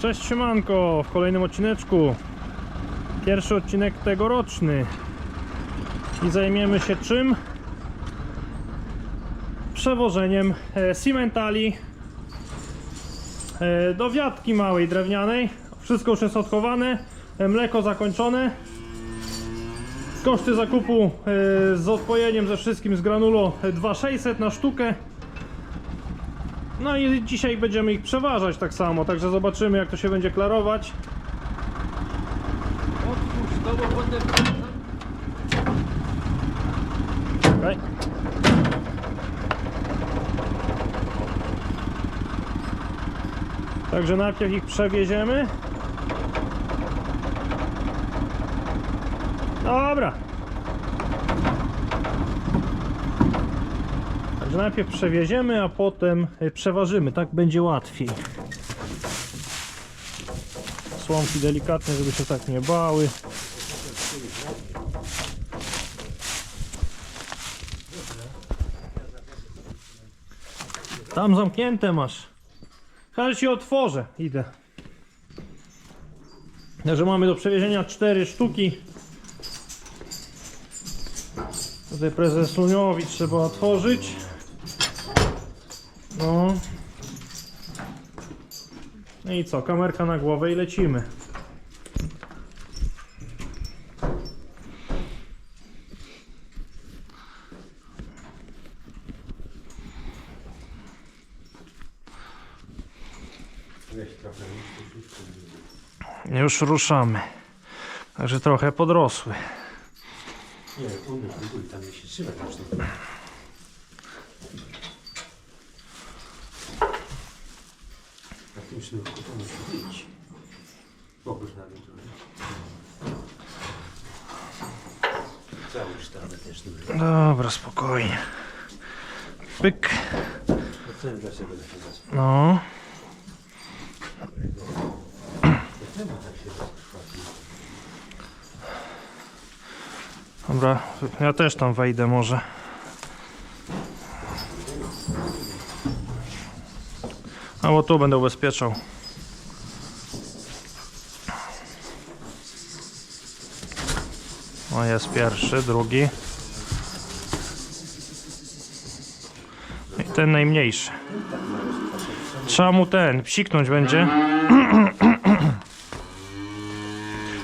Cześć siemanko, w kolejnym odcineczku. Pierwszy odcinek tegoroczny. I zajmiemy się czym? Przewożeniem e, cimentali e, Do wiatki małej drewnianej. Wszystko już jest odchowane e, Mleko zakończone. Koszty zakupu e, z odpojeniem ze wszystkim z granulo e, 2600 na sztukę no i dzisiaj będziemy ich przeważać tak samo, także zobaczymy jak to się będzie klarować. Otwórz to, bo potem... Okej. Także najpierw ich przewieziemy. Dobra. Także najpierw przewieziemy, a potem y, przeważymy. Tak będzie łatwiej. Słomki delikatnie, żeby się tak nie bały. Tam zamknięte masz. Każę ci otworzę. Idę. Także mamy do przewiezienia cztery sztuki. Tutaj prezes Luniowi trzeba otworzyć. No. No i co? Kamerka na głowę i lecimy. Już ruszamy. Także trochę podrosły. Nie, tu tam się trzyma też. Na trochę. Załóż na ten sznurek. Dobra, spokojnie. Pyk. No co się zaspa? No. Tak się? Dobra, ja też tam wejdę może. A bo tu będę ubezpieczał. O jest pierwszy, drugi. I ten najmniejszy. Trzeba mu ten, psiknąć będzie.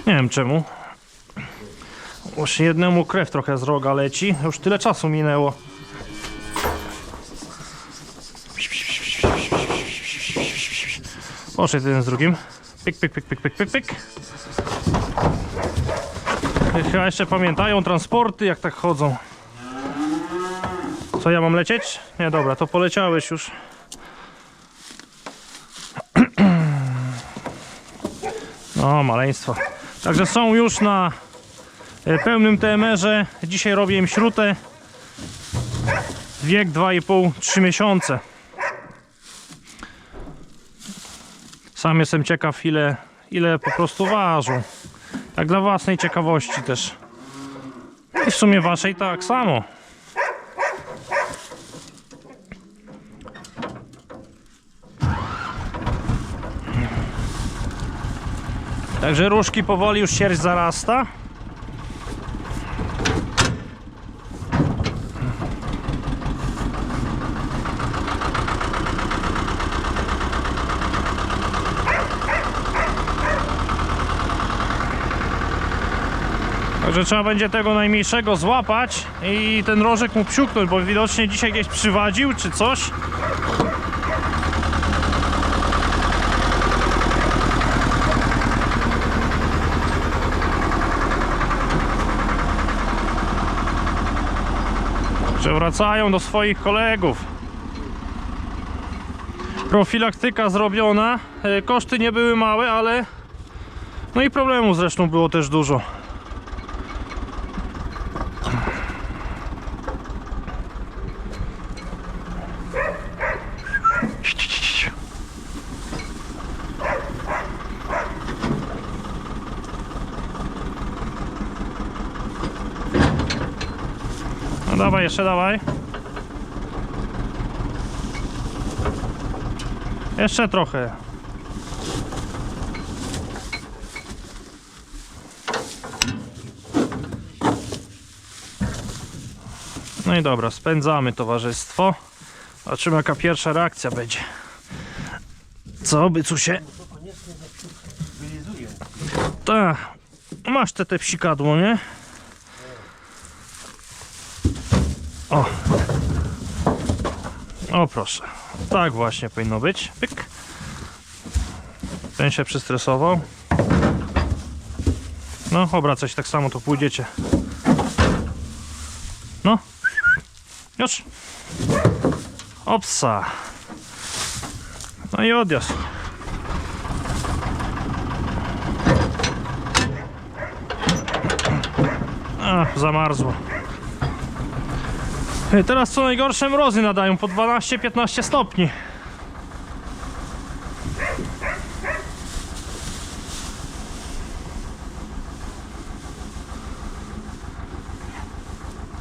Nie wiem czemu. Już jednemu krew trochę z roga leci. Już tyle czasu minęło. Poszedł jeden z drugim. Pyk, pyk, pyk, pyk, pyk, pyk, pyk. Chyba jeszcze pamiętają transporty, jak tak chodzą. Co ja mam lecieć? Nie, dobra, to poleciałeś już. No, maleństwo. Także są już na e, pełnym TMR-ze. Dzisiaj robię im śrutę. Wiek 2,5-3 miesiące. Sam jestem ciekaw ile, ile po prostu ważą. Tak dla własnej ciekawości też. I w sumie waszej tak samo. Także różki powoli już sierść zarasta. Także trzeba będzie tego najmniejszego złapać i ten rożek mu psiuknąć, bo widocznie dzisiaj gdzieś przywadził czy coś. Że wracają do swoich kolegów. Profilaktyka zrobiona. E, Koszty nie były małe, ale no i problemów zresztą było też dużo. dawaj, jeszcze dawaj. Jeszcze trochę. No i dobra, spędzamy towarzystwo. Zobaczymy jaka pierwsza reakcja będzie. Co, bycusie? Ta, masz te te psikadło, nie? O. O proszę. Tak właśnie powinno być. Pyk. Ten się przystresował. No, obracać tak samo, to pójdziecie. No. Już. Opsa. No i odjazd. A, zamarzło. Teraz co najgorsze mrozy nadają po 12-15 stopni.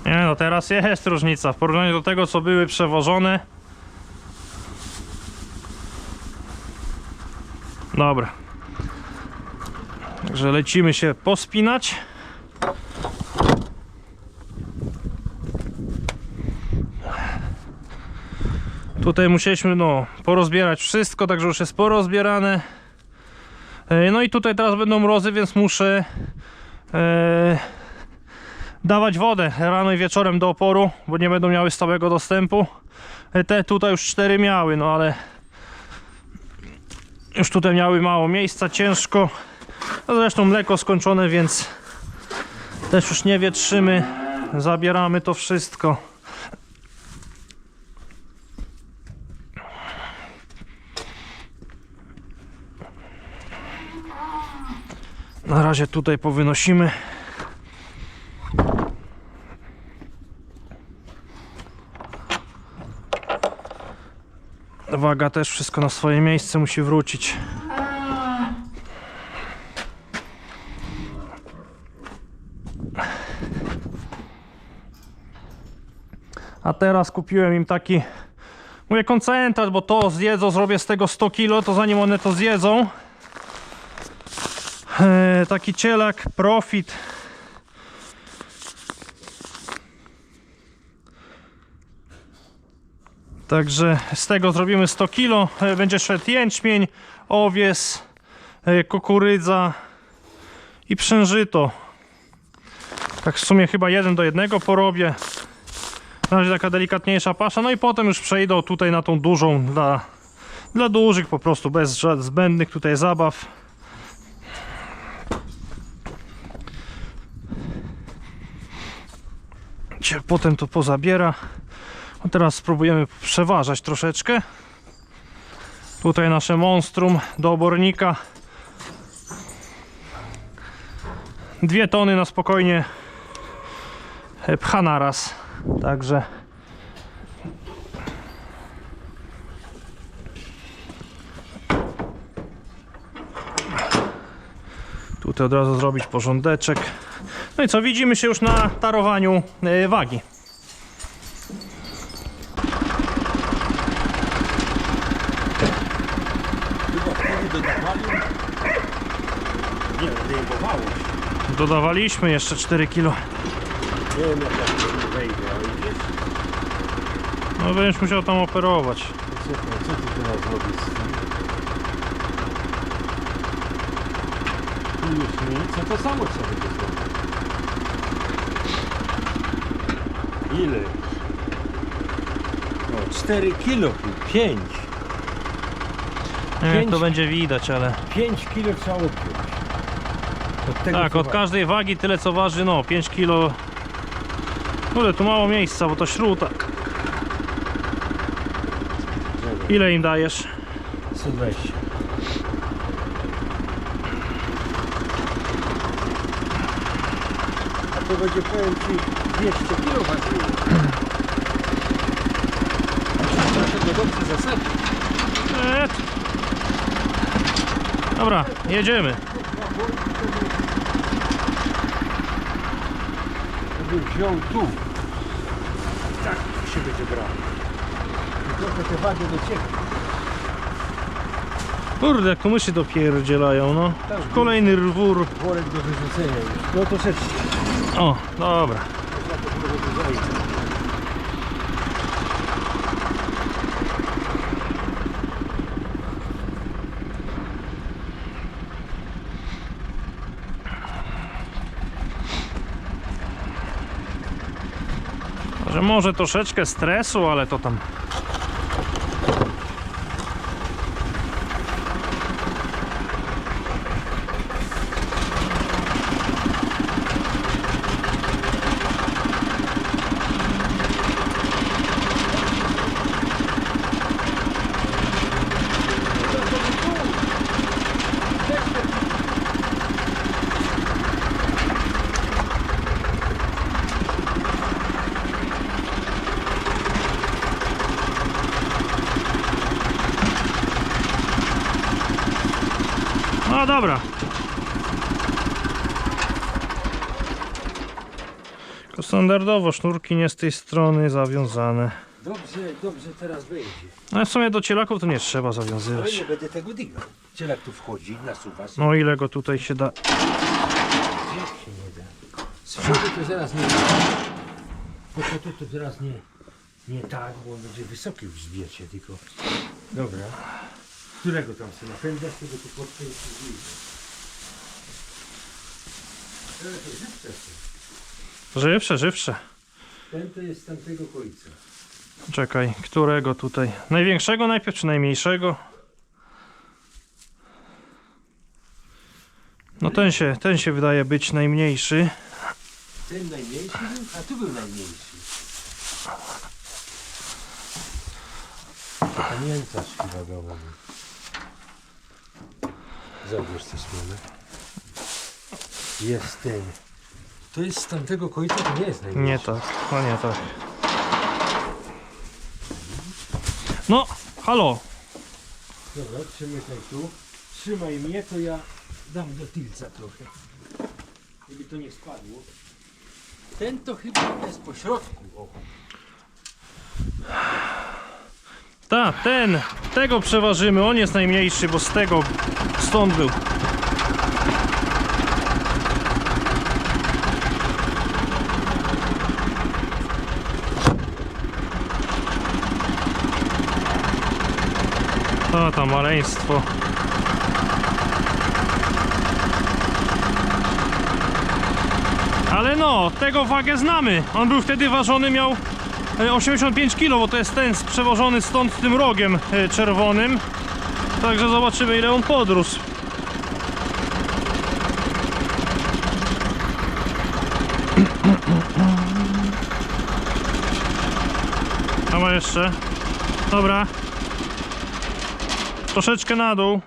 Nie no, teraz jest różnica w porównaniu do tego, co były przewożone. Dobra. Także lecimy się pospinać. Tutaj musieliśmy no, porozbierać wszystko, także już jest porozbierane. E, No i tutaj teraz będą mrozy, więc muszę e, dawać wodę rano i wieczorem do oporu, bo nie będą miały stałego dostępu. E, Te tutaj już cztery miały, no ale już tutaj miały mało miejsca, ciężko. No zresztą mleko skończone, więc też już nie wietrzymy. Zabieramy to wszystko. Na razie tutaj powynosimy. Waga też wszystko na swoje miejsce musi wrócić. A teraz kupiłem im taki mówię koncentrat, bo to zjedzą, zrobię z tego 100 kg, to zanim one to zjedzą taki cielak Profit Także z tego zrobimy 100 kg. E, Będzie szedł jęczmień, owies, e, kukurydza i przężyto. Tak w sumie chyba jeden do jednego porobię. Na razie taka delikatniejsza pasza. No i potem już przejdą tutaj na tą dużą dla, dla dużych po prostu, bez żadnych zbędnych tutaj zabaw. Cię Potem to pozabiera. A teraz spróbujemy przeważać troszeczkę. Tutaj nasze monstrum do obornika. Dwie tony na spokojnie e, pcha naraz. Także tutaj od razu zrobić porządeczek. No i co, widzimy się już na tarowaniu e, wagi. Dodawaliśmy jeszcze 4 kg. Nie wiem jak ja ale wiesz, No będziesz musiał tam operować. słuchaj, co ty teraz zrobisz z tym? Tu już nic, no to samo trzeba będzie zrobić. Ile? No, 4 kilo, 5. Nie wiem, jak Pięć. to będzie widać, ale 5 kilo trzeba odpiąć. Od tego, tak, co od każdej wagi tyle co waży, no 5 kg. Kurde, tu mało miejsca, bo to śruta. Ile im dajesz? 120. A to będzie, powiem Ci, 200 kg ważyło. Muszę go dobrze zasadzić. Dobra, jedziemy. To bym wziął tu. Tak, się będzie brało. I trochę te wagi do Ciebie. Kurde, jak tu myszy dopierdzielają, no. Kolejny rwór. Worek do wyrzucenia już. No to szedźcie. O, dobra. Że może troszeczkę stresu, ale to tam standardowo sznurki nie z tej strony zawiązane. Dobrze, dobrze teraz będzie. No w sumie do cielaków to nie trzeba Ale zawiązywać. nie będę tego dygał. Cielak tu wchodzi, nasuwa się. No ile go tutaj się da. Jak się nie da. Z przodu to zaraz nie Bo to, to, to zaraz nie, nie tak, bo on będzie wysoki w grzbiecie tylko. Dobra. Którego tam sobie napędza, z tego tu i Ale to są. Żywsze, żywsze. Ten to jest z tamtego końca. Czekaj, którego tutaj? Największego najpierw czy najmniejszego? No ten się, ten się wydaje być najmniejszy. Ten najmniejszy był, a tu był najmniejszy. Pamiętasz chyba go mamy. Zabierz coś mamy. Jest ten. To jest z tamtego końca, to nie jest najmniejszy. Nie tak, no nie tak. No, halo. Dobra, trzymaj tu. Trzymaj mnie, to ja dam do tylca trochę. Żeby to nie spadło. Ten to chyba jest po środku. O. Tak, ten, tego przeważymy, on jest najmniejszy, bo z tego, stąd był. To. Ale no, tego wagę znamy. On był wtedy ważony, miał e, 85 kg, bo to jest ten przewożony stąd tym rogiem e, czerwonym. Także zobaczymy ile on podrósł. A ma jeszcze. Dobra. Troszeczkę na dół.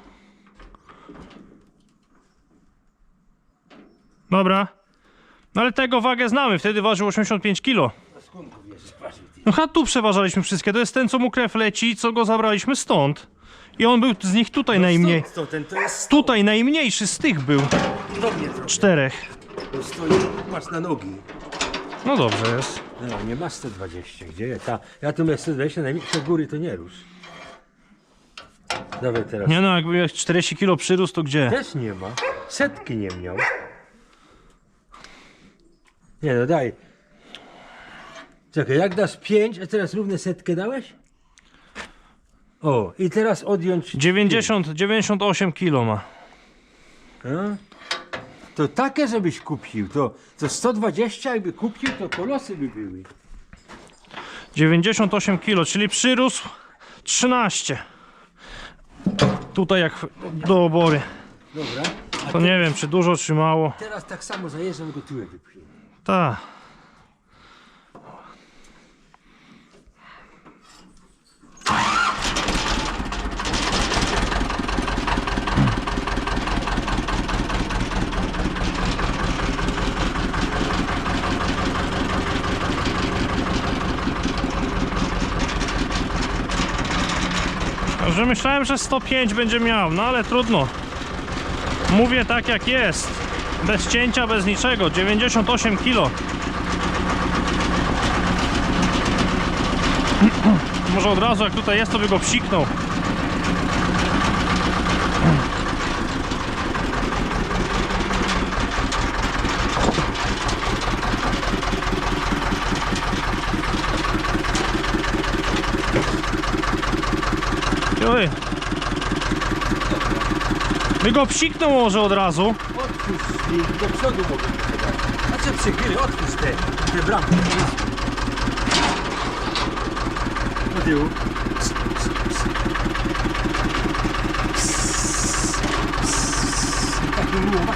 Dobra. No ale tego wagę znamy, wtedy ważył 85 kg. No a tu przeważaliśmy wszystkie. To jest ten, co mu krew leci, co go zabraliśmy stąd. I on był z nich tutaj najmniej. Stąd, stąd, ten to jest Tutaj najmniejszy z tych był. Czterech. To stoi, patrz na nogi. No dobrze jest. No, nie ma 120. Gdzie? Ta, ja tu miałem 120, najmniejsze góry to nie rusz. Dawaj teraz. Nie no, jakby miał 40 kg przyrósł, to gdzie? Też nie ma. Setki nie miał. Nie no, daj. Czekaj, jak dasz 5, a teraz równe setkę dałeś? O, i teraz odjąć. 90, 98 kg ma. To takie, żebyś kupił, to, to 120 jakby kupił, to kolosy by były. 98 kg, czyli przyrósł 13. Tutaj jak do obory. Dobra. To nie wiem, czy dużo, czy mało. teraz tak samo zajeżdżam go tyłek wypchnie. Tak. Że myślałem, że 105 będzie miał, no ale trudno. Mówię tak jak jest. Bez cięcia, bez niczego. 98 kg. Może od razu jak tutaj jest, to by go psiknął. Oj. By go psiknął może od razu. Otwórz i do przodu mogę dać. A co przychyli, otwórz te, te bramki. po tyłu. Taki ruch.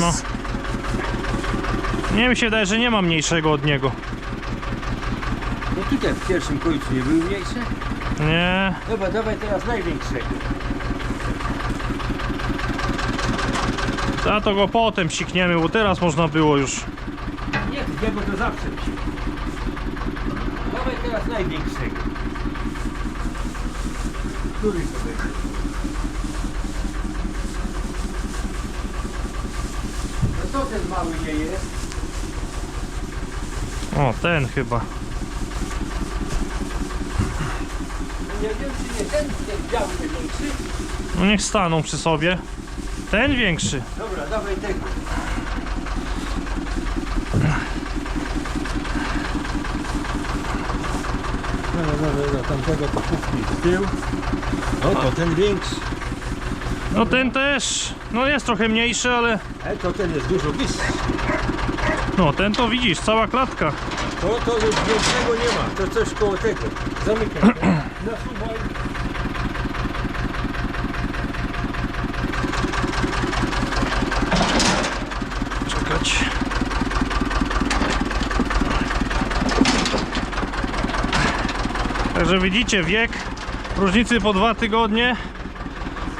No. Nie mi się wydaje, że nie ma mniejszego od niego. Tutaj w pierwszym końcu nie był mniejszy? Nie. Dobra, dawaj teraz największego. Za to go potem sikniemy, bo teraz można było już. Nie, nie, bo to zawsze psi. Dawaj teraz największego. Który to będzie? No to ten mały nie jest. O, ten chyba. Nie wiem czy nie ten, ten biały największy. No niech staną przy sobie. Ten większy. Dobra, dawaj tego. No, no, no, no, tamtego to kuchni z tył. O, to ten większy. No ten też. No jest trochę mniejszy, ale. E, to ten jest dużo wyższy. No ten to widzisz, cała klatka. To, to już większego nie ma. To coś koło tego. Zamykaj. Nasuwaj. Czekać. Także widzicie wiek różnicy po dwa tygodnie.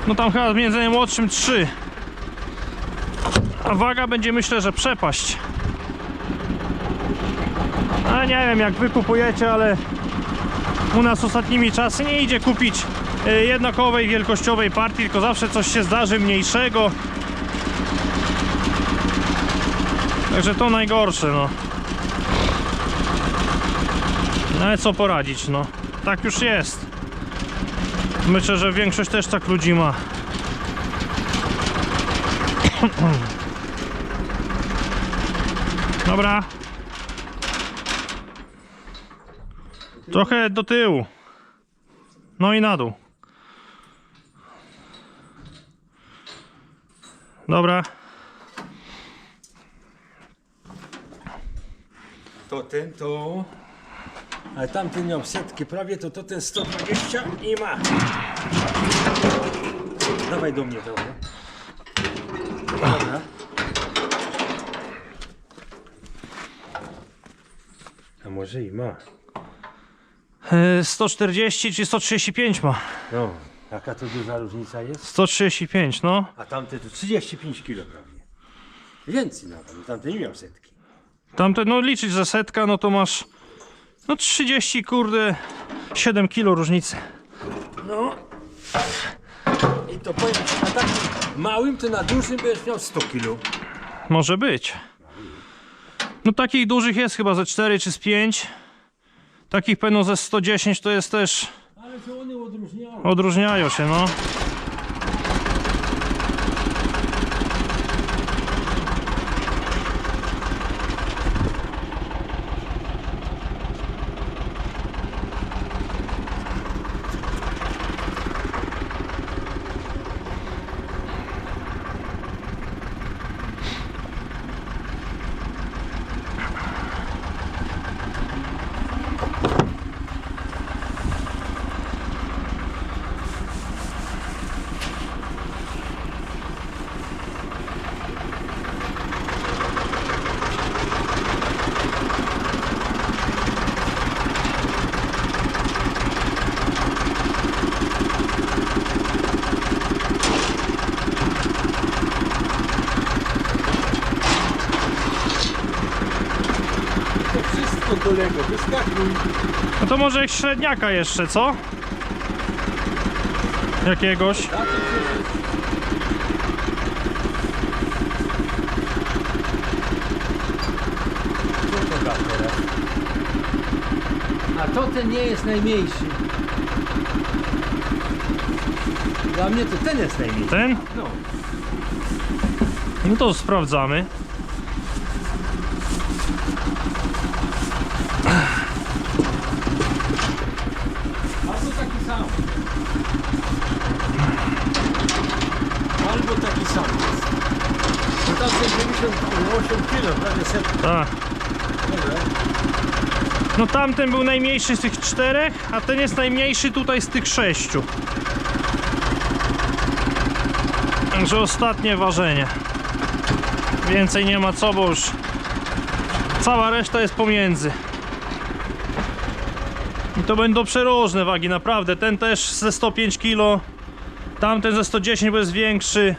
No tam chyba między najmłodszym 3. A waga będzie myślę, że przepaść. A nie wiem jak wy kupujecie, ale u nas ostatnimi czasy nie idzie kupić e, jednakowej wielkościowej partii, tylko zawsze coś się zdarzy mniejszego. Także to najgorsze, no. No ale co poradzić, no. Tak już jest. Myślę, że większość też tak ludzi ma. Dobra. Trochę do tyłu. No i na dół. Dobra. To ten to... Ale tamten miał setkę prawie, to to ten 120 i ma. Dawaj do mnie trochę. Dobra. A może i ma. E, 140 czy 135 ma. No, jaka to duża różnica jest? 135, no. A tamte to 35 kg prawie. Więcej nawet, bo tamten nie miał setki. Tamte, no liczyć za setka, no to masz no 30, kurde, 7 kilo różnicy. No. I to powiem ci, na takim małym, to na dużym będziesz miał 100 kg. Może być. No takich dużych jest chyba ze 4 czy z 5. Takich pewno ze 110 to jest też, odróżniają się, no. To wszystko kolego, wyskakuj. No to może średniaka jeszcze, co? Jakiegoś. A to ten nie jest najmniejszy. Dla mnie to ten jest najmniejszy. Ten? No. No to sprawdzamy. Albo taki sam. Albo taki sam jest. To tam 78 kg, prawie setka. Tak. No tamten był najmniejszy z tych czterech, a ten jest najmniejszy tutaj z tych sześciu. Także ostatnie ważenie. Więcej nie ma co, bo już cała reszta jest pomiędzy. I to będą przeróżne wagi, naprawdę. Ten też ze 105 kg, tamten ze 110, bo jest większy.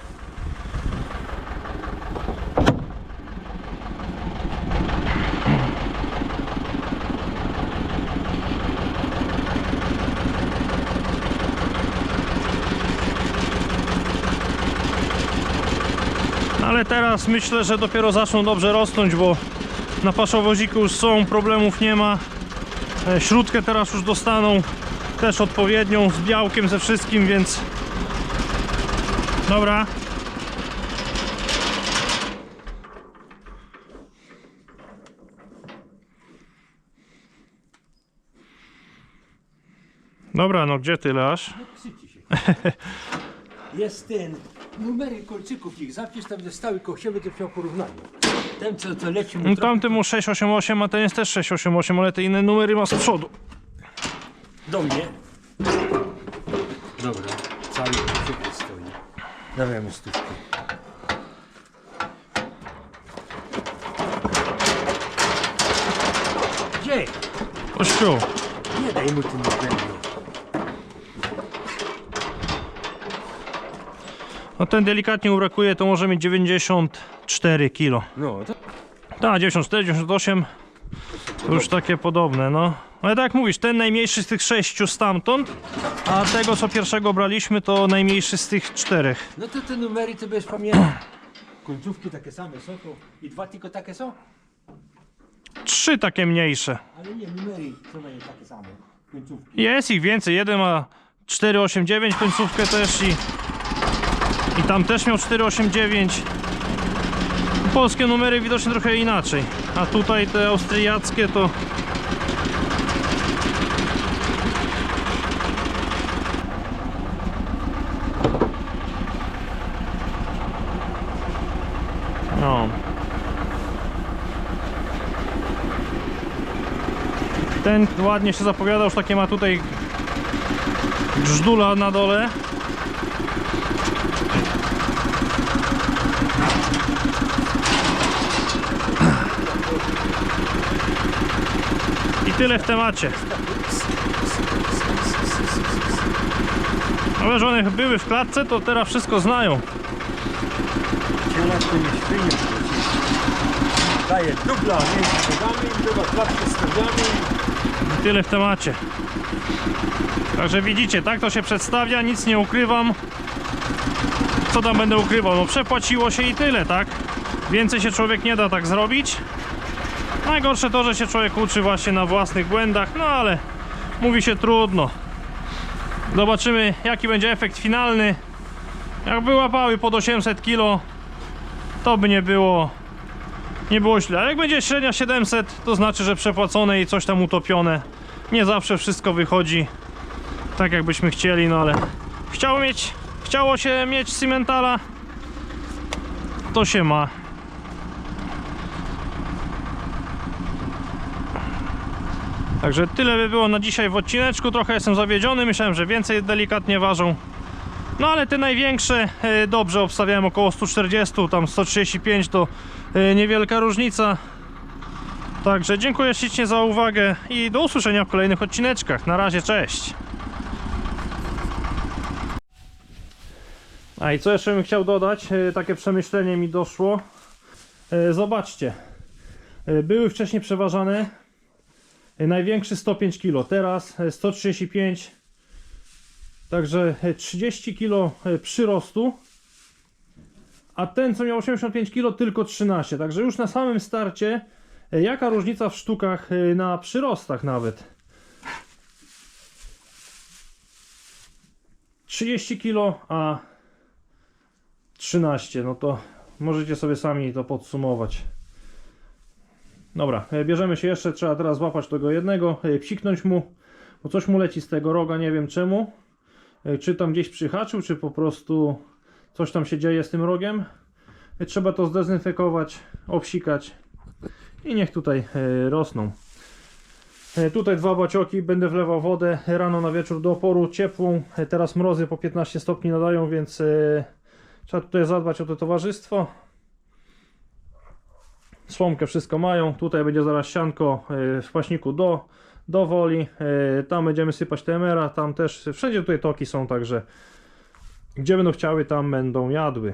Ale teraz myślę, że dopiero zaczną dobrze rosnąć, bo na paszowoziku już są, problemów nie ma. E, Śrutkę teraz już dostaną też odpowiednią, z białkiem, ze wszystkim, więc... Dobra. Dobra, no gdzie ty leż? No. Jest ten. Numery kolczyków ich zapisz tam ze stały koło siebie, to miał porównanie. Ten co, co leci mu No trochę- mu 688, a ten jest też 688, ale te inne numery ma z przodu. Do mnie. Dobra, cały kolczyk stoi. Dawaj mu stówkę. Gdzie? Kościół. Nie daj mu tym numerem. No ten delikatnie ubrakuje, to może mieć 94 kg. No, to Tak, 94, 98. To już takie podobne, no. Ale tak jak mówisz, ten najmniejszy z tych sześciu stamtąd, a tego co pierwszego braliśmy to najmniejszy z tych czterech. No to te numery to będziesz pamiętał. Końcówki takie same są to i dwa tylko takie są? Trzy takie mniejsze. Ale nie, numery są mają takie same. Końcówki. Jest ich więcej, jeden ma 489 końcówkę też i i tam też miał 489 polskie numery widocznie trochę inaczej. A tutaj te austriackie to no. Ten ładnie się zapowiada, już takie ma tutaj grzdula na dole. Tyle w temacie. Ale że one były w klatce, to teraz wszystko znają. Daje dubla między nogami, z nogami. I tyle w temacie. Także widzicie, tak to się przedstawia, nic nie ukrywam. Co tam będę ukrywał? No przepłaciło się i tyle, tak? Więcej się człowiek nie da tak zrobić. Najgorsze to, że się człowiek uczy właśnie na własnych błędach, no ale mówi się trudno. Zobaczymy jaki będzie efekt finalny. Jakby łapały pod 800 kg, to by nie było nie było źle. Ale jak będzie średnia 700, to znaczy, że przepłacone i coś tam utopione. Nie zawsze wszystko wychodzi tak, jakbyśmy chcieli, no ale chciało mieć, chciało się mieć Cimentala, to się ma. Także tyle by było na dzisiaj w odcineczku. Trochę jestem zawiedziony, myślałem, że więcej delikatnie ważą. No ale te największe e, dobrze obstawiałem około 140, tam 135 to e, niewielka różnica. Także dziękuję ślicznie za uwagę i do usłyszenia w kolejnych odcineczkach. Na razie, cześć! A i co jeszcze bym chciał dodać, e, takie przemyślenie mi doszło. Zobaczcie, były wcześniej przeważane największy 105 kg, teraz e, 135 Także e, 30 kg przyrostu, a ten co miał 85 kg tylko 13. Także już na samym starcie e, jaka różnica w sztukach e, na przyrostach nawet. 30 kg, a 13, no to możecie sobie sami to podsumować. Dobra, e, bierzemy się jeszcze, trzeba teraz złapać tego jednego, e, psiknąć mu, bo coś mu leci z tego roga, nie wiem czemu. E, Czy tam gdzieś przyhaczył, czy po prostu coś tam się dzieje z tym rogiem. Trzeba to zdezynfekować, obsikać i niech tutaj rosną. Tutaj dwa bacioki, będę wlewał wodę rano na wieczór do oporu ciepłą. Teraz mrozy po 15 stopni nadają, więc trzeba tutaj zadbać o to towarzystwo. Słomkę wszystko mają. Tutaj będzie zaraz sianko e, w paśniku do, do woli. E, Tam będziemy sypać TMR-a, tam też. Wszędzie tutaj toki są, także gdzie będą chciały, tam będą jadły.